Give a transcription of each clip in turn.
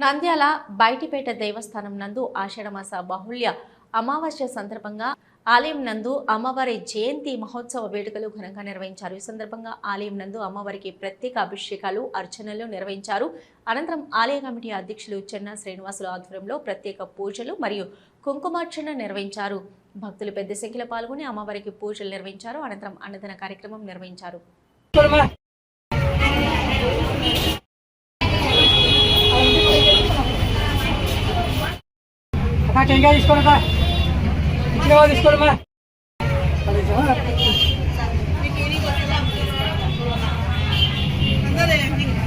నంద్యాల బయటిపేట దేవస్థానం నందు ఆషాఢమాస బాహుళ్య అమావాస్య సందర్భంగా ఆలయం నందు అమ్మవారి జయంతి మహోత్సవ వేడుకలు ఘనంగా నిర్వహించారు. ఈ సందర్భంగా ఆలయం నందు అమ్మవారికి ప్రత్యేక అభిషేకాలు అర్చనలు నిర్వహించారు. అనంతరం ఆలయ కమిటీ అధ్యక్షులు చెన్న శ్రీనివాసుల ఆధ్వర్యంలో ప్రత్యేక పూజలు మరియు కుంకుమార్చన నిర్వహించారు. భక్తులు పెద్ద సంఖ్యలో పాల్గొని అమ్మవారికి పూజలు నిర్వహించారు. అనంతరం అన్నదాన కార్యక్రమం నిర్వహించారు. केगा इसको ना इतने बाद इसको मैं अरे जो है अंदर है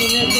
మా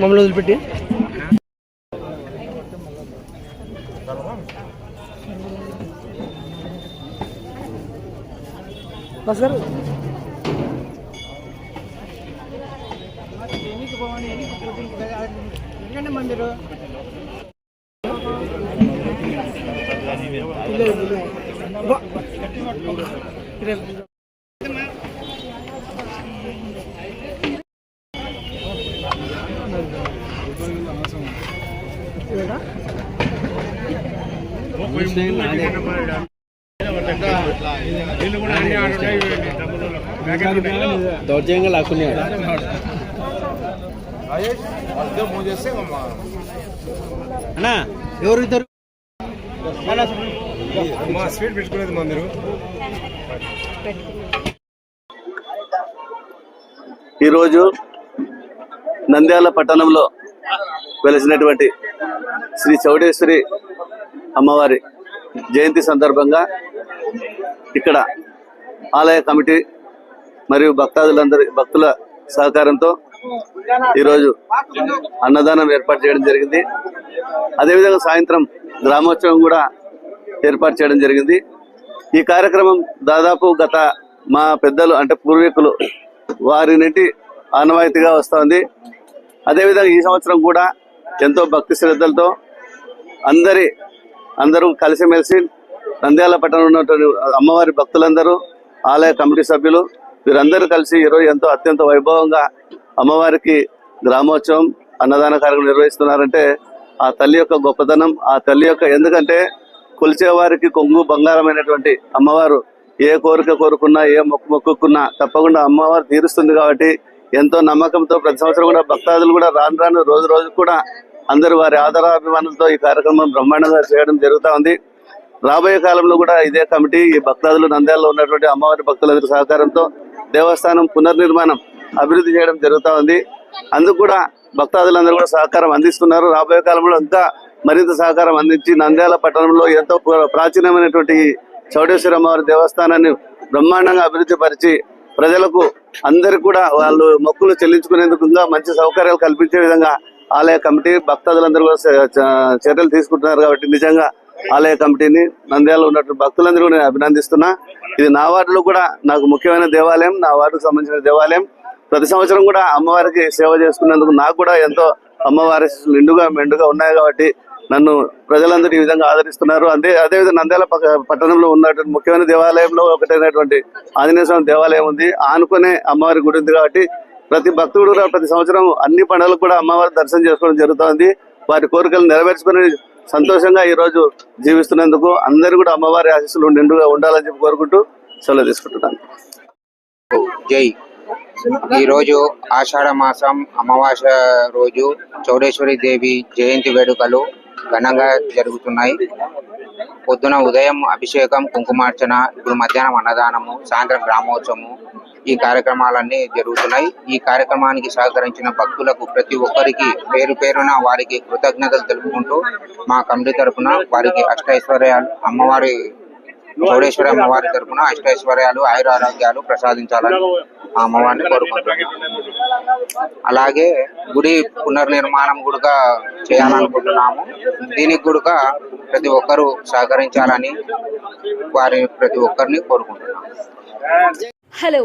మమ్మల్ని వదిలిపెట్టి. బస్ గారు. మందిరు చేస్తే మా అన్నా ఎవరు ఇద్దరు మా స్వీట్ పెట్టుకునేది మా మీరు ఈరోజు నంద్యాల పట్టణంలో వెలిసినటువంటి శ్రీ చౌడేశ్వరి అమ్మవారి జయంతి సందర్భంగా ఇక్కడ ఆలయ కమిటీ మరియు భక్తాదులందరి భక్తుల సహకారంతో ఈరోజు అన్నదానం ఏర్పాటు చేయడం జరిగింది. అదేవిధంగా సాయంత్రం గ్రామోత్సవం కూడా ఏర్పాటు చేయడం జరిగింది. ఈ కార్యక్రమం దాదాపు గత మా పెద్దలు అంటే పూర్వీకులు వారి నుండి ఆనవాయితీగా వస్తోంది. అదేవిధంగా ఈ సంవత్సరం కూడా ఎంతో భక్తి శ్రద్ధలతో అందరి అందరూ కలిసిమెలిసి నంద్యాల పట్టణంలో ఉన్నటువంటి అమ్మవారి భక్తులందరూ ఆలయ కమిటీ సభ్యులు వీరందరూ కలిసి ఈరోజు ఎంతో అత్యంత వైభవంగా అమ్మవారికి గ్రామోత్సవం అన్నదాన కార్యక్రమం నిర్వహిస్తున్నారంటే ఆ తల్లి యొక్క గొప్పతనం ఆ తల్లి యొక్క ఎందుకంటే కొలిచే వారికి కొంగు బంగారమైనటువంటి అమ్మవారు ఏ కోరిక కోరుకున్నా ఏ మొక్కు మొక్కుకున్నా తప్పకుండా అమ్మవారు తీరుస్తుంది కాబట్టి ఎంతో నమ్మకంతో ప్రతి సంవత్సరం కూడా భక్తాదులు కూడా రాను రాను రోజు రోజు కూడా అందరూ వారి ఆదరాభిమానులతో ఈ కార్యక్రమం బ్రహ్మాండంగా చేయడం జరుగుతా ఉంది. రాబోయే కాలంలో కూడా ఇదే కమిటీ ఈ భక్తాదులు నంద్యాలలో ఉన్నటువంటి అమ్మవారి భక్తులందరి సహకారంతో దేవస్థానం పునర్నిర్మాణం అభివృద్ధి చేయడం జరుగుతా ఉంది. అందుకు కూడా భక్తాదులందరూ కూడా సహకారం అందిస్తున్నారు. రాబోయే కాలంలో ఇంకా మరింత సహకారం అందించి నంద్యాల పట్టణంలో ఎంతో ప్రాచీనమైనటువంటి చౌడేశ్వరి అమ్మవారి దేవస్థానాన్ని బ్రహ్మాండంగా అభివృద్ధి పరిచి ప్రజలకు అందరికి కూడా వాళ్ళు మొక్కులు చెల్లించుకునేందుకు ఇంకా మంచి సౌకర్యాలు కల్పించే విధంగా ఆలయ కమిటీ భక్తాదులందరూ కూడా చర్యలు తీసుకుంటున్నారు కాబట్టి నిజంగా ఆలయ కమిటీని నంద్యాలలో ఉన్నటువంటి భక్తులందరూ కూడా నేను అభినందిస్తున్నా. ఇది నా వార్డులో కూడా నాకు ముఖ్యమైన దేవాలయం నా వార్డుకు సంబంధించిన దేవాలయం. ప్రతి సంవత్సరం కూడా అమ్మవారికి సేవ చేసుకున్నందుకు నాకు కూడా ఎంతో అమ్మవారి నిండుగా మెండుగా ఉన్నాయి కాబట్టి నన్ను ప్రజలందరూ ఈ విధంగా ఆదరిస్తున్నారు. అదే అదేవిధంగా నంద్యాల పక్క- పట్టణంలో ఉన్నటువంటి ముఖ్యమైన దేవాలయంలో ఒకటైనటువంటి ఆంజనేయ స్వామి దేవాలయం ఉంది. ఆనుకునే అమ్మవారి గుడి ఉంది కాబట్టి ప్రతి భక్తుడు కూడా ప్రతి సంవత్సరం అన్ని పండుగలకు కూడా అమ్మవారి దర్శనం చేసుకోవడం జరుగుతుంది. వారి కోరికలు నెరవేర్చుకుని సంతోషంగా ఈ రోజు జీవిస్తున్నందుకు అందరూ కూడా అమ్మవారి ఆశీస్సులు నిండుగా ఉండాలని చెప్పి కోరుకుంటూ సెలవు తీసుకుంటున్నాను. జై. ఈరోజు ఆషాఢ మాసం అమావాస రోజు చౌడేశ్వరి దేవి జయంతి వేడుకలు ఘనంగా జరుగుతున్నాయి. పొద్దున ఉదయం అభిషేకం కుంకుమార్చన ఇప్పుడు మధ్యాహ్నం అన్నదానము సాయంత్రం గ్రామోత్సవము ఈ కార్యక్రమాలన్నీ జరుగుతున్నాయి. ఈ కార్యక్రమానికి సహకరించిన భక్తులకు ప్రతి ఒక్కరికి పేరు పేరున వారికి కృతజ్ఞతలు తెలుపుకుంటూ మా కమిటీ తరపున వారికి అష్టైశ్వర్యాలు అమ్మవారి చౌడేశ్వరి అమ్మవారి తరపున అష్టైశ్వర్యాలు ఆయుర ఆరోగ్యాలు ప్రసాదించాలని ఆ అమ్మవారిని కోరుకుంటున్నాను అలాగే గుడి పునర్నిర్మాణం కూడా చేయాలనుకుంటున్నాము. దీనికి కూడా ప్రతి ఒక్కరూ సహకరించాలని వారి ప్రతి ఒక్కరిని కోరుకుంటున్నాము. హలో